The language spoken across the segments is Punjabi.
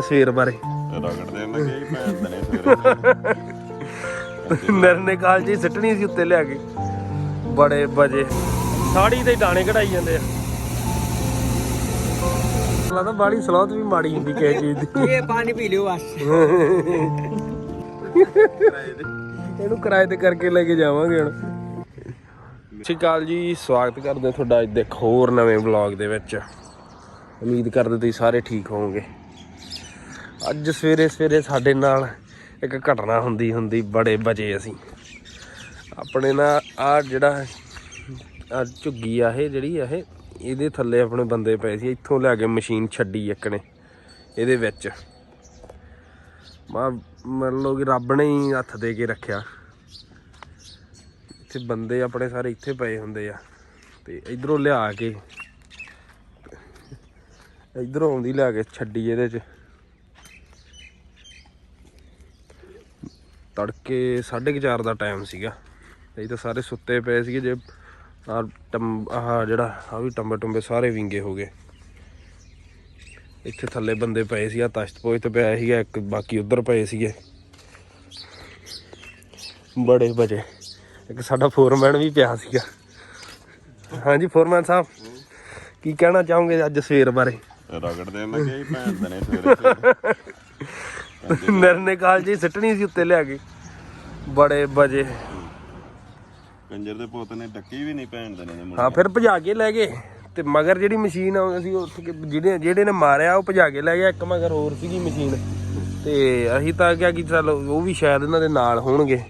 ਸਵੇਰ ਬਾਰੇ। ਨਰਨੇ ਕਾਲ ਜੀ ਸਿੱਟਣੀ ਸੀ ਉੱਤੇ ਲਿਆ ਕੇ। ਬੜੇ ਵਜੇ। ਸਾੜੀ ਤੇ ਦਾਣੇ ਕਢਾਈ ਜਾਂਦੇ ਆ। ਲੱਗਦਾ ਬਾੜੀ ਸਲਾਹ ਵੀ ਮਾੜੀ ਹੁੰਦੀ ਕਿਸੇ ਚੀਜ਼ ਇਹ ਪਾਣੀ ਪੀ ਲਿਓ ਬਸ। ਇਹਨੂੰ ਕਿਰਾਏ ਤੇ ਕਰਕੇ ਲੈ ਕੇ ਜਾਵਾਂਗੇ ਹੁਣ। ਸਿਕਾਲ ਜੀ ਸਵਾਗਤ ਕਰਦੇ ਤੁਹਾਡਾ ਅੱਜ ਦੇ ਹੋਰ ਨਵੇਂ ਵਲੌਗ ਦੇ ਵਿੱਚ। ਉਮੀਦ ਕਰਦੇ ਤੁਸੀਂ ਸਾਰੇ ਠੀਕ ਹੋਵੋਗੇ। ਅੱਜ ਸਵੇਰੇ ਸਵੇਰੇ ਸਾਡੇ ਨਾਲ ਇੱਕ ਘਟਨਾ ਹੁੰਦੀ ਹੁੰਦੀ ਬੜੇ ਬਜੇ ਅਸੀਂ। ਆਪਣੇ ਨਾ ਆ ਜਿਹੜਾ ਆ ਝੁੱਗੀ ਆ ਇਹ ਜਿਹੜੀ ਆ ਇਹ, ਇਹਦੇ ਥੱਲੇ ਆਪਣੇ ਬੰਦੇ ਪਏ ਸੀ, ਇੱਥੋਂ ਲਿਆ ਕੇ ਮਸ਼ੀਨ ਛੱਡੀ ਇੱਕ ਨੇ, ਇਹਦੇ ਵਿੱਚ। ਮਾ ਮੰਨ ਲਓ ਕਿ ਰੱਬ ਨੇ ਹੀ ਹੱਥ ਦੇ ਕੇ ਰੱਖਿਆ। ਇੱਥੇ ਬੰਦੇ ਆਪਣੇ ਸਾਰੇ ਇੱਥੇ ਪਏ ਹੁੰਦੇ ਆ, ਤੇ ਇਧਰੋਂ ਲਿਆ ਕੇ, ਇਧਰੋਂ ਆਉਂਦੀ ਲਿਆ ਕੇ ਛੱਡੀ ਇਹਦੇ 'ਚ। ਤੜਕੇ 4:30 ਦਾ ਟਾਈਮ ਸੀਗਾ। ਇਹ ਤਾਂ ਸਾਰੇ ਸੁੱਤੇ ਪਏ ਸੀਗੇ ਜੇ ਆ ਟੰ ਆਹ ਜਿਹੜਾ ਆ ਵੀ ਟੰਬੇ ਟੰਬੇ ਸਾਰੇ ਵਿੰਗੇ ਹੋ ਗਏ। ਇੱਥੇ ਥੱਲੇ ਬੰਦੇ ਪਏ ਸੀ ਆ ਤਸ਼ਤਪੋਜ ਤੇ ਪਿਆ ਸੀਗਾ, ਇੱਕ ਬਾਕੀ ਉਧਰ ਪਏ ਸੀਗੇ। ਬੜੇ ਵਜੇ। ਇੱਕ ਸਾਡਾ ਫੋਰਮੈਨ ਵੀ ਪਿਆ ਸੀਗਾ। ਹਾਂਜੀ ਫੋਰਮੈਨ ਸਾਹਿਬ, ਕੀ ਕਹਿਣਾ ਚਾਹੋਗੇ ਅੱਜ ਸਵੇਰ ਬਾਰੇ? ਰਗੜ ਦੇ ਨਾ ਭੈਣ ਦੇ ਨੇ ਸਵੇਰੇ। ਨਿਰਨੇ ਕਾਲ ਜੀ ਸਿੱਟਣੀ ਸੀ ਉੱਤੇ ਲਿਆ ਕੇ। ਬੜੇ ਵਜੇ ਕੰਜਰ ਦੇ ਪੁੱਤ ਨੇ ਡੱਕੀ ਵੀ ਨਹੀਂ ਭੈਣ ਦੇ ਨੇ ਹਾਂ ਫਿਰ ਭਜਾ ਕੇ ਲੈ ਗਏ। ਤੇ ਮਗਰ ਜਿਹੜੀ ਮਸ਼ੀਨ ਆ ਅਸੀਂ ਕੇ ਜਿਹੜੇ ਜਿਹੜੇ ਨੇ ਮਾਰਿਆ ਉਹ ਭਜਾ ਕੇ ਲੈ ਗਿਆ। ਇੱਕ ਮਗਰ ਹੋਰ ਸੀਗੀ ਮਸ਼ੀਨ। ਤੇ ਅਸੀਂ ਤਾਂ ਕਿਹਾ ਕਿ ਚਲ ਉਹ ਵੀ ਸ਼ਾਇਦ ਇਹਨਾਂ ਦੇ ਨਾਲ ਹੋਣਗੇ।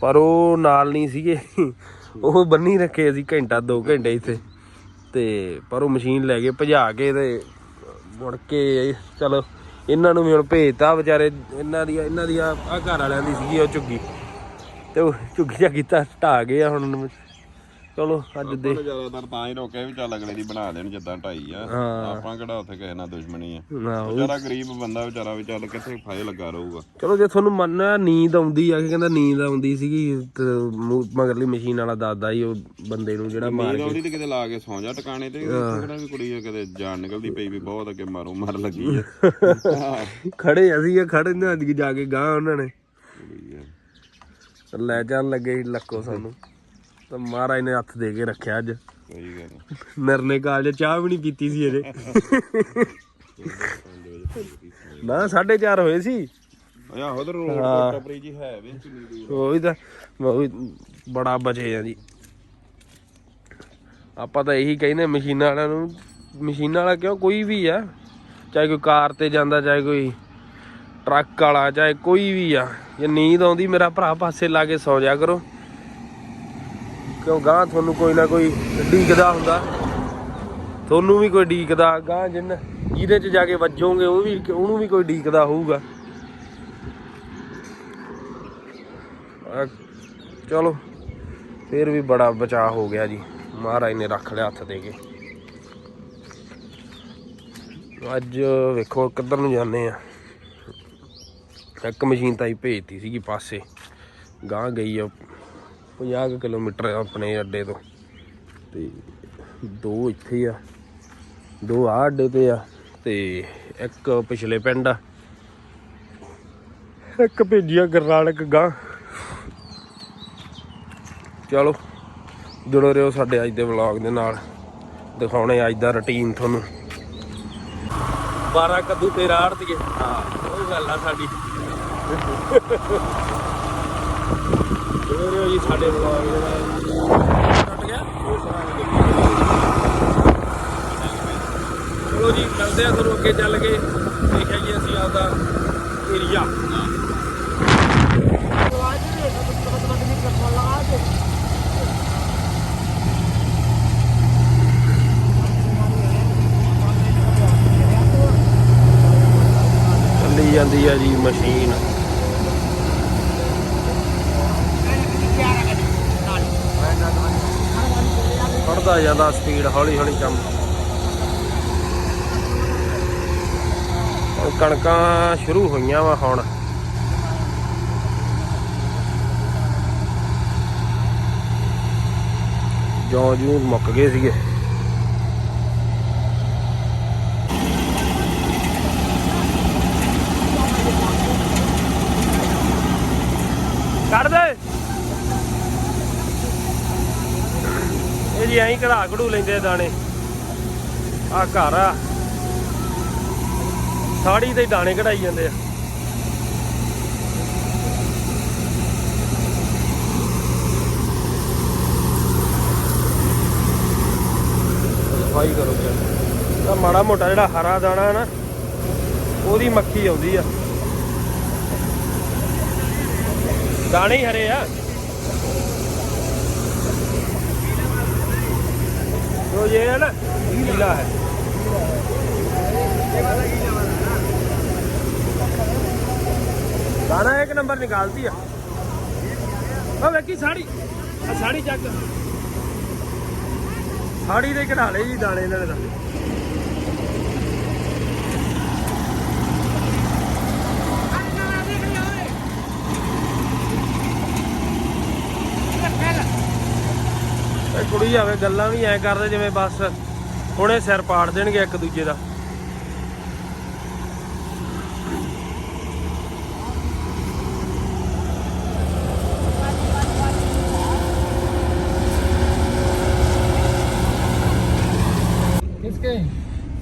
ਪਰ ਉਹ ਨਾਲ ਨਹੀਂ ਸੀਗੇ। ਉਹ ਬੰਨੀ ਰੱਖੇ ਅਸੀਂ ਘੰਟਾ 2 ਘੰਟੇ ਇੱਥੇ। ਤੇ ਪਰ ਉਹ ਮਸ਼ੀਨ ਲੈ ਕੇ ਭਜਾ ਕੇ ਤੇ ਮੁੜ ਕੇ ਚਲੋ ਇਹਨਾਂ ਨੂੰ ਵੀ ਹੁਣ ਭੇਜਤਾ, ਵਿਚਾਰੇ ਇਹਨਾਂ ਦੀ ਇਹਨਾਂ ਦੀ ਆ ਘਰ ਵਾਲਿਆਂ ਦੀ ਸੀਗੀ ਉਹ ਝੁੱਗੀ। ਤੇ ਉਹ ਝੁੱਗੀ ਜਾ ਕੀਤਾ ਢਾ ਗਏ ਆ ਹੁਣ ਚਲੋ ਅੱਜ ਦੇ। ਜ਼ਿਆਦਾਤਰ ਤਾਂ ਹੀ ਰੋਕਿਆ ਵੀ ਚੱਲ ਅਗਲੇ ਦੀ ਬਣਾ ਦੇਣ ਜਿੱਦਾਂ ਢਾਈ ਆ। ਹਾਂ। ਆਪਾਂ ਕਿਹੜਾ ਉੱਥੇ ਕਿਸੇ ਨਾਲ ਦੁਸ਼ਮਣੀ ਆ। ਵਿਚਾਰਾ ਗਰੀਬ ਬੰਦਾ ਵਿਚਾਰਾ ਵੀ ਚੱਲ ਕਿੱਥੇ ਫਾਇ ਲੱਗਾ ਰਹੂਗਾ। ਚਲੋ ਜੇ ਤੁਹਾਨੂੰ ਮੰਨਣਾ ਨੀਂਦ ਆਉਂਦੀ ਆ ਕਿ ਕਹਿੰਦਾ ਨੀਂਦ ਆਉਂਦੀ ਸੀਗੀ ਤੇ ਮਗਰਲੀ ਮਸ਼ੀਨ ਵਾਲਾ ਦਾਦਾ ਹੀ ਉਹ ਬੰਦੇ ਨੂੰ ਜਿਹੜਾ ਮਾਰ ਨੀਂਦ ਆਉਂਦੀ ਤੇ ਕਿਤੇ ਲਾ ਕੇ ਸੌਂ ਜਾ ਟਿਕਾਣੇ ਤੇ ਇੱਥੇ ਕਿਹੜਾ ਵੀ ਕੁੜੀ ਆ ਕਿਤੇ ਜਾਨ ਨਿਕਲਦੀ ਪਈ ਵੀ ਬਹੁਤ ਅੱਗੇ ਮਾਰੋ ਮਾਰ ਲੱਗੀ ਆ। ਖੜੇ ਅਸੀਂ ਖੜੇ ਨੇ ਅੱਜ ਜਾ ਕੇ ਗਾਂ ਉਹਨਾਂ ਨੇ। ਕੁੜੀ ਆ। ਲੈ ਜਾਣ ਲੱਗੇ ਸੀ ਲੱਕੋ ਸਾਨੂੰ। ਤਾਂ ਮਹਾਰਾਜ ਨੇ ਹੱਥ ਦੇ ਕੇ ਰੱਖਿਆ ਅੱਜ। ਸਹੀ ਗੱਲ ਨਿਰਨੇ ਕਾਲਜ ਚਾਹ ਵੀ ਨਹੀਂ ਪੀਤੀ ਸੀ ਅਜੇ ਨਾ 4:30 ਹੋਏ ਸੀ। ਆਹੋ ਤੇ ਰੋਡ ਟਪਰੀ ਜੀ ਹੈ ਵੀ ਕਿੰਨੀ ਦੂਰ ਉਹ ਵੀ ਤਾਂ ਬੜਾ ਬਚੇ ਆ ਜੀ। ਆਪਾਂ ਤਾਂ ਇਹੀ ਕਹਿੰਦੇ ਮਸ਼ੀਨਾਂ ਵਾਲਿਆਂ ਨੂੰ ਮਸ਼ੀਨਾਂ ਵਾਲਾ ਕਿਉਂ ਕੋਈ ਵੀ ਆ ਚਾਹੇ ਕੋਈ ਕਾਰ ਤੇ ਜਾਂਦਾ ਚਾਹੇ ਕੋਈ ਟਰੱਕ ਵਾਲਾ ਚਾਹੇ ਕੋਈ ਵੀ ਆ ਜੇ ਨੀਂਦ ਆਉਂਦੀ ਮੇਰਾ ਭਰਾ ਪਾਸੇ ਲਾ ਕੇ ਸੌ ਜਾ ਕਰੋ। ਕਿਉਂ ਗਾਂ ਤੁਹਾਨੂੰ ਕੋਈ ਨਾ ਕੋਈ ਡੀਕਦਾ ਹੁੰਦਾ। ਤੁਹਾਨੂੰ ਵੀ ਕੋਈ ਡੀਕਦਾ ਗਾਂ ਜਿੰਨ ਜਿਹਦੇ ਚ ਜਾ ਕੇ ਵੱਜੋਗੇ, ਉਹ ਵੀ ਉਹਨੂੰ ਵੀ ਕੋਈ ਡੀਕਦਾ ਹੋਊਗਾ। ਚਲੋ, ਫਿਰ ਵੀ ਬੜਾ ਬਚਾਅ ਹੋ ਗਿਆ ਜੀ। ਮਹਾਰਾਜ ਨੇ ਰੱਖ ਲਿਆ ਹੱਥ ਦੇ ਕੇ। ਅੱਜ ਵੇਖੋ, ਕਿੱਧਰ ਨੂੰ ਜਾਂਦੇ ਆ। ਇੱਕ ਮਸ਼ੀਨ ਤਾਂ ਹੀ ਭੇਜਤੀ ਸੀਗੀ ਪਾਸੇ। ਗਾਂ ਗਈ ਆ। 50 ਕੁ ਕਿਲੋਮੀਟਰ ਆਪਣੇ ਅੱਡੇ ਤੋਂ। ਤੇ ਦੋ ਇੱਥੇ ਆ, ਦੋ ਆ ਅੱਡੇ ਤੇ ਆ ਤੇ ਇੱਕ ਪਿਛਲੇ ਪਿੰਡ ਆ। ਇੱਕ ਭੇਜਿਆ ਗਰਨਾਲ ਗਾਂ। ਚਲੋ, ਜੁੜੇ ਰਹੋ ਸਾਡੇ ਅੱਜ ਦੇ ਵਲੌਗ ਦੇ ਨਾਲ। ਦਿਖਾਉਣੇ ਅੱਜ ਦਾ ਰੁਟੀਨ ਤੁਹਾਨੂੰ। 12 ਕੱਦੂ ਤੇ। ਰਾੜਤੀਏ ਹਾਂ, ਉਹ ਗੱਲ ਆ ਸਾਡੀ। ਰਹੋ ਜੀ ਸਾਡੇ ਵਲੌਗ ਟੁੱਟ ਗਿਆ? ਚਲੋ ਜੀ ਮਿਲਦੇ ਆ ਤੁਹਾਨੂੰ ਅੱਗੇ ਚੱਲ ਕੇ। ਦੇਖਿਆ ਜੀ ਅਸੀਂ ਆਪਦਾ ਏਰੀਆ ਚੱਲੀ ਜਾਂਦੀ ਆ ਜੀ ਮਸ਼ੀਨ। ਫੜਦਾ ਜਾਂਦਾ ਸਪੀਡ ਹੌਲੀ ਹੌਲੀ ਕੰਮ ਕਣਕਾਂ ਸ਼ੁਰੂ ਹੋਈਆਂ ਵਾ ਹੁਣ। ਜੌਂ ਜੂ ਮੁੱਕ ਗਏ ਸੀਗੇ। ਜੀ, ਐਂ ਘੜਾ ਘੜੂ ਲੈਂਦੇ ਆ ਦਾਣੇ। ਆ ਘਰ ਆ। ਸਾੜੀ ਤੇ ਦਾਣੇ ਕਢਾਈ ਜਾਂਦੇ ਆ। ਸਫ਼ਾਈ ਕਰੋ ਆ ਮਾੜਾ ਮੋਟਾ ਜਿਹੜਾ ਹਰਾ ਦਾਣਾ ਨਾ, ਉਹਦੀ ਮੱਖੀ ਆਉਂਦੀ ਆ। ਦਾਣੇ ਹੀ ਹਰੇ ਆ। तो ये है ना गीला है दाना एक नंबर निकालती है अब वेखी साड़ी आ साड़ी चेक ਸਾੜੀ ਦੇ ਕਢਾ ਲਏ ਜੀ ਦਾਣੇ ਇਹਨਾਂ ਨੇ ਤਾਂ ਬੋਲੀ ਜਾਵੇ ਗੱਲਾਂ ਵੀ ਐ ਕਰਦੇ ਜਿਵੇਂ ਬਸ ਹੁਣੇ ਸਿਰ ਪਾੜ ਦੇਣਗੇ ਇੱਕ ਦੂਜੇ ਦਾ।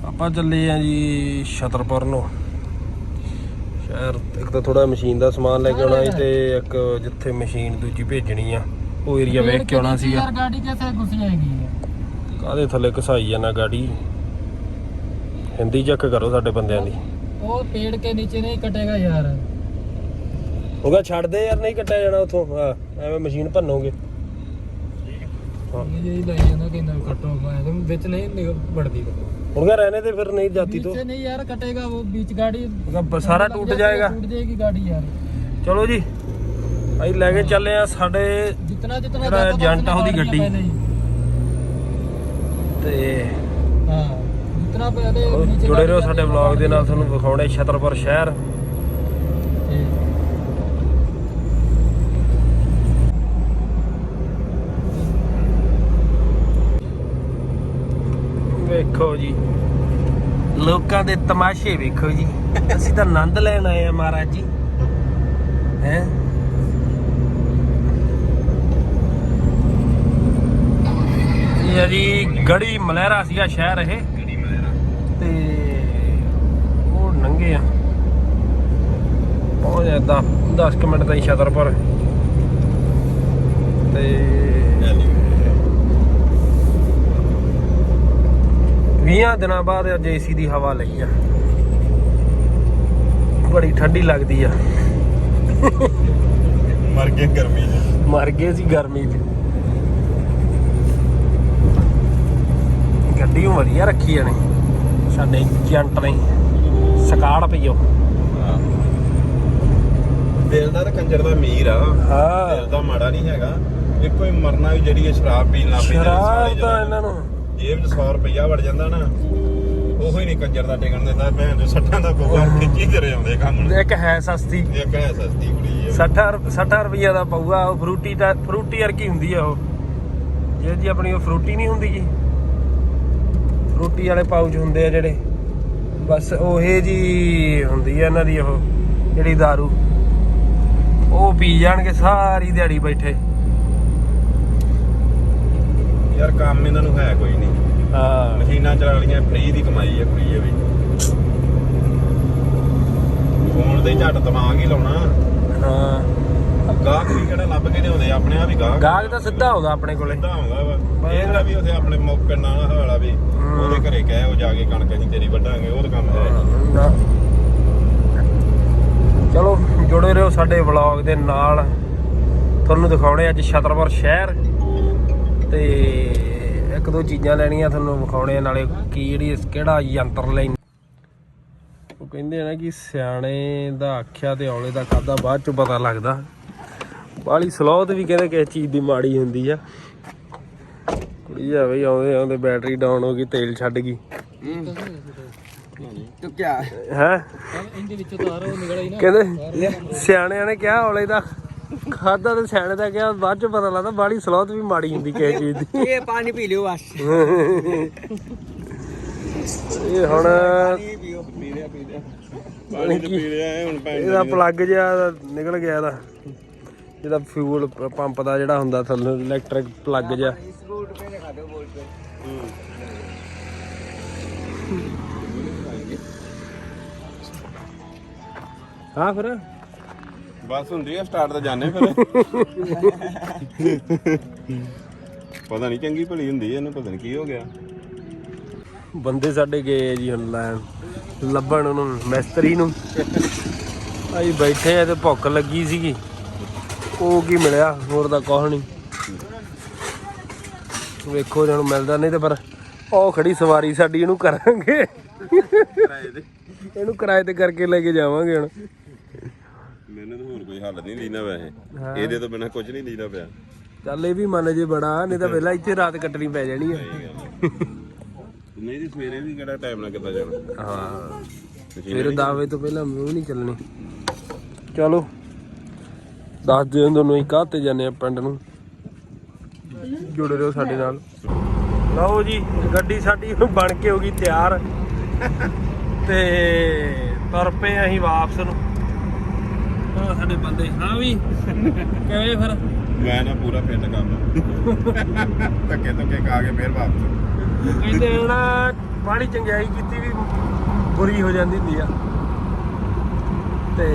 ਆਪਾਂ ਚੱਲੇ ਆ ਜੀ ਛਤਰਪੁਰ ਨੂੰ। ਸ਼ਹਿਰ ਇੱਕ ਤਾਂ ਥੋੜਾ ਮਸ਼ੀਨ ਦਾ ਸਮਾਨ ਲੈ ਕੇ ਆਉਣਾ ਹੈ ਤੇ ਇੱਕ ਜਿੱਥੇ ਮਸ਼ੀਨ ਦੂਜੀ ਭੇਜਣੀ ਆ। ਉਹ ਏਰੀਆ ਵੇਖ ਕੇ ਆਉਣਾ ਸੀਗਾ। ਯਾਰ ਗਾੜੀ ਕਿੱਥੇ ਘੁਸ ਜਾਏਗੀ ਕਾਦੇ ਥੱਲੇ ਘਸਾਈ ਜਾਣਾ ਗਾੜੀ? ਹਿੰਦੀ ਚੱਕ ਕਰੋ ਸਾਡੇ ਬੰਦਿਆਂ ਦੀ। ਉਹ ਪੇੜ ਕੇ ਨੀਚੇ ਨਹੀਂ ਕਟੇਗਾ ਯਾਰ। ਹੋਗਾ ਛੱਡ ਦੇ ਯਾਰ ਨਹੀਂ ਕੱਟਿਆ ਜਾਣਾ ਉਥੋਂ। ਐਵੇਂ ਮਸ਼ੀਨ ਭੰਨੋਗੇ। ਇਹ ਜਿਹੀ ਲਾਈ ਜਾਂਦਾ ਕਿੰਨਾ ਕੱਟੋ ਮੈਂ ਵਿੱਚ ਨਹੀਂ ਨਿਕਲ ਵੜਦੀ। ਹੋਗਾ ਰਹਿਣੇ ਤੇ ਫਿਰ ਨਹੀਂ ਜਾਤੀ ਤੋਂ। ਨਹੀਂ ਯਾਰ ਕਟੇਗਾ ਉਹ ਵਿੱਚ ਗਾੜੀ ਸਾਰਾ ਟੁੱਟ ਜਾਏਗਾ ਟੁੱਟ ਚਲੋ ਜੀ ਅਸੀਂ ਲੈ ਕੇ ਚੱਲੇ ਸਾਡੇ ਜਿਤਨਾ ਜਿਤਨਾ ਜਿਹੜਾ ਉਹਦੀ ਗੱਡੀ। ਤੇ ਹਾਂ ਜਿਤਨਾ ਪਹਿਲੇ ਜੁੜੇ ਰਹੋ ਸਾਡੇ ਵਲੌਗ ਦੇ ਨਾਲ ਤੁਹਾਨੂੰ ਵਿਖਾਉਣੇ ਛਤਰਪੁਰ ਸ਼ਹਿਰ। ਵੇਖੋ ਜੀ। ਲੋਕਾਂ ਦੇ ਤਮਾਸ਼ੇ ਵੇਖੋ ਜੀ। ਅਸੀਂ ਤਾਂ ਆਨੰਦ ਲੈਣ ਆਏ ਆ ਮਹਾਰਾਜ ਜੀ। ਹੈ? ਇਹ ਆ ਜੀ ਗੜੀ ਮਲਹਿਰਾ ਸੀਗਾ ਸ਼ਹਿਰ ਇਹ। ਤੇ ਉਹ ਨੰਗੇ ਆ। ਪਹੁੰਚ ਜਾਂਦਾ 10 ਕੁ ਮਿੰਟ ਤਾਈਂ ਛਤਰਪੁਰ ਤੇ 20 ਦਿਨਾਂ ਬਾਅਦ ਅੱਜ ਏਸੀ ਦੀ ਹਵਾ ਲਈ ਆ। ਬੜੀ ਠੰਡੀ ਲੱਗਦੀ ਆ। ਮਰ ਗਏ ਗਰਮੀ 'ਚ। ਮਰ ਗਏ ਸੀ ਗਰਮੀ 'ਚ। ਗੱਡੀ ਵਧੀਆ ਰੱਖੀ ਨੇ। ਸਾਡੇ ਜੰਟ ਨੇ। ਸਕਾੜ ਪਈਓ ਦਿਲ ਦਾ ਤਾਂ ਕੰਜਰ ਦਾ ਅਮੀਰ ਆ। ਦਿਲ ਹਾਂ ਦਾ ਮਾੜਾ ਨਹੀਂ ਹੈਗਾ। ਇੱਕੋ ਹੀ ਮਰਨਾ ਵੀ ਜਿਹੜੀ ਇਹ ਸ਼ਰਾਬ ਪੀਣ ਲੱਗ ਪਈ ਸ਼ਰਾਬ ਤਾਂ ਇਹਨਾਂ ਨੂੰ। ਜੇਬ 'ਚ 100 ਰੁਪਇਆ ਵੜ ਜਾਂਦਾ ਨਾ। ਉਹੋ ਹੀ ਨਹੀਂ ਕੰਜਰ ਦਾ ਟਿਕਣ ਦਿੰਦਾ। ਭੈਣ ਦੇ ਸੱਟਾਂ ਦਾ ਕੋਵਾਰ ਖਿੱਚੀ ਤੇਰੇ ਆਉਂਦੇ ਕੰਮ ਨੂੰ। ਇੱਕ ਹੈ ਸਸਤੀ। ਇੱਕ ਹੈ ਸਸਤੀ ਕੁੜੀ ਹੈ 60 60 ਰੁਪਈਆ ਦਾ ਪਊਗਾ। ਉਹ ਫਰੂਟੀ ਦਾ ਫਰੂਟੀ ਵਰਗੀ ਹੁੰਦੀ ਆ ਉਹ। ਜੇ ਜੀ ਆਪਣੀ ਉਹ ਫਰੂਟੀ ਨਹੀਂ ਹੁੰਦੀ ਜੀ। ਫਰੂਟੀ ਵਾਲੇ ਪਾਊਚ ਹੁੰਦੇ ਆ ਜਿਹੜੇ। ਬਸ ਉਹੇ ਜੀ ਹੁੰਦੀ ਆ ਇਹਨਾਂ ਦੀ ਉਹ ਜਿਹੜੀ दारू ਉਹ ਪੀ ਜਾਣਗੇ ਸਾਰੀ ਦਿਹਾੜੀ ਬੈਠੇ। ਯਾਰ ਕੰਮ ਇਹਨਾਂ ਨੂੰ ਹੈ ਕੋਈ ਨਹੀਂ। ਹਾਂ। ਮਸ਼ੀਨਾਂ ਚਲਾ ਲਈਆਂ ਫ੍ਰੀ ਦੀ ਕਮਾਈ ਹੈ ਕੁੜੀ ਇਹ ਵੀ। ਫੋਨ ਦੇ ਝੱਟ ਦਿਮਾਗ ਹੀ ਲਾਉਣਾ। ਹਾਂ। ਗਾਹਕ ਵੀ ਕਿਹੜਾ ਲੱਭ ਕੇ ਲਿਆਉਂਦੇ ਆਪਣੇ ਆਪ ਹੀ ਗਾਹਕ। ਗਾਹਕ ਤਾਂ ਸਿੱਧਾ ਆਉਂਦਾ ਆਪਣੇ ਕੋਲੇ। ਸਿੱਧਾ ਆਉਂਦਾ ਵਾ। ਇਹਦਾ ਵੀ ਉਥੇ ਆਪਣੇ ਮੌਕੇ ਨਾਲ ਹਵਾਲਾ ਵੀ ਉਹਦੇ ਘਰੇ ਕਹੇ ਉਹ ਜਾ ਕੇ ਕਣਕ ਅਸੀਂ ਤੇਰੀ ਵੱਢਾਂਗੇ ਉਹ ਤਾਂ ਕੰਮ ਹੈ। ਚਲੋ ਜੁੜੇ ਰਹੋ ਸਾਡੇ ਵਲੌਗ ਦੇ ਨਾਲ। ਤੁਹਾਨੂੰ ਦਿਖਾਉਣੇ ਅੱਜ ਛਤਰਪੁਰ ਸ਼ਹਿਰ। ਤੇ ਇੱਕ ਦੋ ਚੀਜ਼ਾਂ ਲੈਣੀਆਂ ਤੁਹਾਨੂੰ ਵਿਖਾਉਣੇ ਆ, ਨਾਲੇ ਕੀ ਜਿਹੜੀ ਕਿਹੜਾ ਯੰਤਰ ਲੈ ਉਹ ਕਹਿੰਦੇ ਆ ਨਾ ਕਿ ਸਿਆਣੇ ਦਾ ਆਖਿਆ ਤੇ ਔਲੇ ਦਾ ਖਾਦਾ ਬਾਅਦ ਚ ਪਤਾ ਲੱਗਦਾ। ਬਾਲੀ ਸਲੋਥ ਵੀ ਕਹਿੰਦੇ ਕਿਸੇ ਚੀਜ਼ ਦੀ ਮਾੜੀ ਹੁੰਦੀ ਆ। ਕੁੜੀ ਆ ਬਈ ਆਉਂਦੇ ਆਉਂਦੇ ਬੈਟਰੀ ਡਾਊਨ ਹੋ ਗਈ ਤੇਲ ਛੱਡ ਗਈ। ਕਹਿੰਦੇ ਸਿਆਣਿਆਂ ਨੇ ਕਿਹਾ ਔਲੇ ਦਾ। ਖਾਦਾ ਤੇ ਸਿਆਣੇ ਦਾ ਕਿਹਾ ਬਾਅਦ ਚ ਪਤਾ ਲੱਗਦਾ ਬਾੜੀ ਸਲੋਥ ਵੀ ਮਾੜੀ ਹੁੰਦੀ ਕਿਸੇ ਚੀਜ਼ ਦੀ। ਇਹ ਪਾਣੀ ਪੀ ਲਿਓ ਬਸ। ਇਹ ਹੁਣ ਪਾਣੀ ਪੀ ਲਿਆ ਪੀ ਲਿਆ ਪਾਣੀ ਪੀ ਲਿਆ ਹੁਣ ਇਹਦਾ ਪਲੱਗ ਜਿਹਾ ਨਿਕਲ ਗਿਆ ਦਾ ਜਿਹਦਾ ਫਿਊਲ ਪੰਪ ਦਾ ਜਿਹੜਾ ਹੁੰਦਾ ਥੱਲੇ ਇਲੈਕਟ੍ਰਿਕ ਪਲੱਗ ਜਿਹਾ। ਹਾਂ। ਫਿਰ? ਬਸ ਹੁੰਦੀ ਆ ਸਟਾਰਟ ਤਾਂ ਜਾਣੇ ਫਿਰ। ਪਤਾ ਨਹੀਂ ਚੰਗੀ ਭਲੀ ਹੁੰਦੀ ਆ, ਇਹਨੂੰ ਪਤਾ ਨਹੀਂ ਕੀ ਹੋ ਗਿਆ। ਬੰਦੇ ਸਾਡੇ ਗਏ ਆ ਜੀ ਹੁਣ ਲੈਣ ਲੱਭਣ ਉਹਨੂੰ ਮਿਸਤਰੀ ਨੂੰ। ਅਸੀਂ ਬੈਠੇ ਆ ਤੇ ਭੁੱਖ ਲੱਗੀ ਸੀਗੀ। ਉਹ ਕੀ ਮਿਲਿਆ? ਹੋਰ ਤਾਂ ਕੁਛ ਨਹੀਂ ਵੇਖੋ ਜਣ ਮਿਲਦਾ ਨਹੀਂ ਤੇ ਪਰ ਉਹ ਖੜੀ ਸਵਾਰੀ ਸਾਡੀ ਇਹਨੂੰ ਕਰਾਂਗੇ। ਇਹਨੂੰ ਕਿਰਾਏ ਤੇ ਕਰਕੇ ਲੈ ਕੇ ਜਾਵਾਂਗੇ ਹੁਣ। ਮੈਨੂੰ ਤਾਂ ਹੋਰ ਕੋਈ ਹੱਲ ਨਹੀਂ ਲੀਨਾ ਵੈਸੇ। ਇਹਦੇ ਤੋਂ ਬਿਨਾ ਕੁਝ ਨਹੀਂ ਲੀਨਾ ਪਿਆ। ਚੱਲ ਇਹ ਵੀ ਮੰਨ ਜੇ ਬੜਾ ਨਹੀਂ ਤਾਂ ਪਹਿਲਾਂ ਇੱਥੇ ਰਾਤ ਕੱਟਣੀ ਪੈ ਜਾਣੀ ਆ। ਨਹੀਂ ਜੀ ਸਵੇਰੇ ਵੀ ਕਿਹੜਾ ਟਾਈਮ ਨਾਲ ਕਿੱਦਾਂ ਜਾਣਾ? ਹਾਂ। ਮਸ਼ੀਨ ਫਿਰ ਦਾਵੇ ਤੋਂ ਪਹਿਲਾਂ ਮੂੰਹ ਨਹੀਂ ਚੱਲਣੀ। ਚਲੋ। ਦੱਸ ਦਿਓ ਤੁਹਾਨੂੰ ਅਸੀਂ ਕਾਹ ਤੇ ਜਾਂਦੇ ਆ ਪਿੰਡ ਨੂੰ? ਜੁੜੇ ਰਹੋ ਸਾਡੇ ਨਾਲ। ਲਓ ਜੀ ਗੱਡੀ ਸਾਡੀ ਬਣ ਕੇ ਹੋ ਗਈ ਤਿਆਰ। ਤੇ ਤੁਰ ਪਏ ਅਸੀਂ ਵਾਪਸ ਨੂੰ। ਉਹ ਸਾਡੇ ਬੰਦੇ ਹਾਂ ਵੀ? ਕਿਵੇਂ ਫਿਰ? ਮੈਂ ਨਾ ਪੂਰਾ ਫਿੱਟ ਕੰਮ ਧੱਕੇ ਧੱਕੇ ਖਾ ਕੇ ਫੇਰ ਵਾਪਸ। ਕਹਿੰਦੇ ਨਾ ਬਾਹਲੀ ਚੰਗਿਆਈ ਕੀਤੀ ਵੀ ਬੁਰੀ ਹੋ ਜਾਂਦੀ ਹੁੰਦੀ ਆ। ਤੇ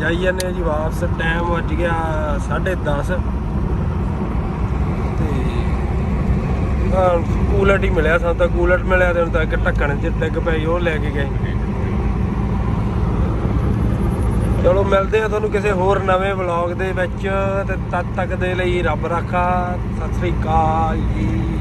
ਜਾਈ ਜਾਂਦੇ ਆ ਜੀ, ਵਾਪਸ ਟਾਈਮ ਵੱਜ ਗਿਆ 10:30 ਤੇ ਹਾਂ ਕੂਲਟ ਹੀ ਮਿਲਿਆ ਸਾਨੂੰ ਤਾਂ ਕੂਲਟ ਮਿਲਿਆ ਤੇ ਹੁਣ ਤਾਂ ਇੱਕ ਢੱਕਣ ਚ ਡਿੱਗ ਪਈ ਉਹ ਲੈ ਕੇ ਗਏ। ਚਲੋ ਮਿਲਦੇ ਆ ਤੁਹਾਨੂੰ ਕਿਸੇ ਹੋਰ ਨਵੇਂ ਵਲੌਗ ਦੇ ਵਿੱਚ, ਤੇ ਤਦ ਤੱਕ ਦੇ ਲਈ ਰੱਬ ਰਾਖਾ, ਸਤਿ ਸ੍ਰੀ ਅਕਾਲ ਜੀ।